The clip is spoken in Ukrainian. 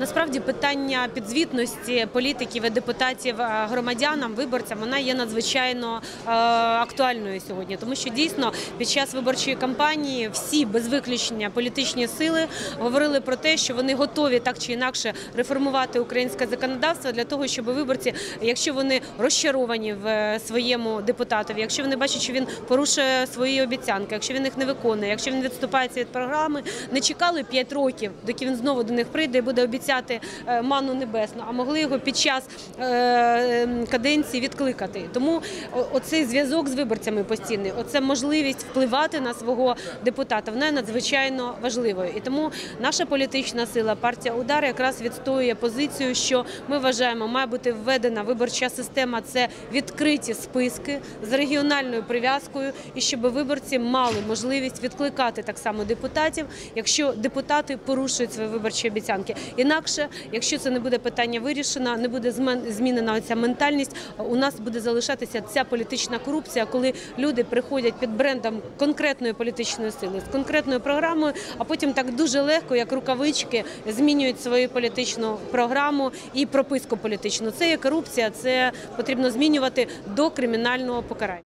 Насправді питання підзвітності політиків і депутатів е, громадянам, виборцям, вона є надзвичайно е, актуальною сьогодні, тому що дійсно під час виборчої кампанії всі без виключення політичні сили говорили про те, що вони готові так чи інакше реформувати українське законодавство для того, щоб виборці, якщо вони розчаровані в е, своєму депутатові, якщо вони бачать, що він порушує свої обіцянки, якщо він їх не виконує, якщо він відступається від програми, не чекали 5 років, доки він знову до них прийде і буде обіцяти е, ману небесну, а могли його під час е, е, каденції відкликати. Тому оцей зв'язок з виборцями постійний, оце можливість впливати на свого депутата, вона надзвичайно важливою. І тому наша політична сила, партія удар, якраз відстоює позицію, що ми вважаємо, має бути введена виборча система. Це відкриті списки з регіональною прив'язкою, і щоб виборці мали можливість відкликати так само депутатів, якщо депутати порушують свої виборчі обіцянки. Інакше, якщо це не буде питання вирішено, не буде змінена ця ментальність. У нас буде залишатися ця політична корупція, коли люди приходять під брендом конкретної політичної сили з конкретною програмою, а потім так дуже легко, як рукавички, змінюють свою політичну програму і прописку політичну. Це є корупція, це потрібно змінювати до кримінального покарання.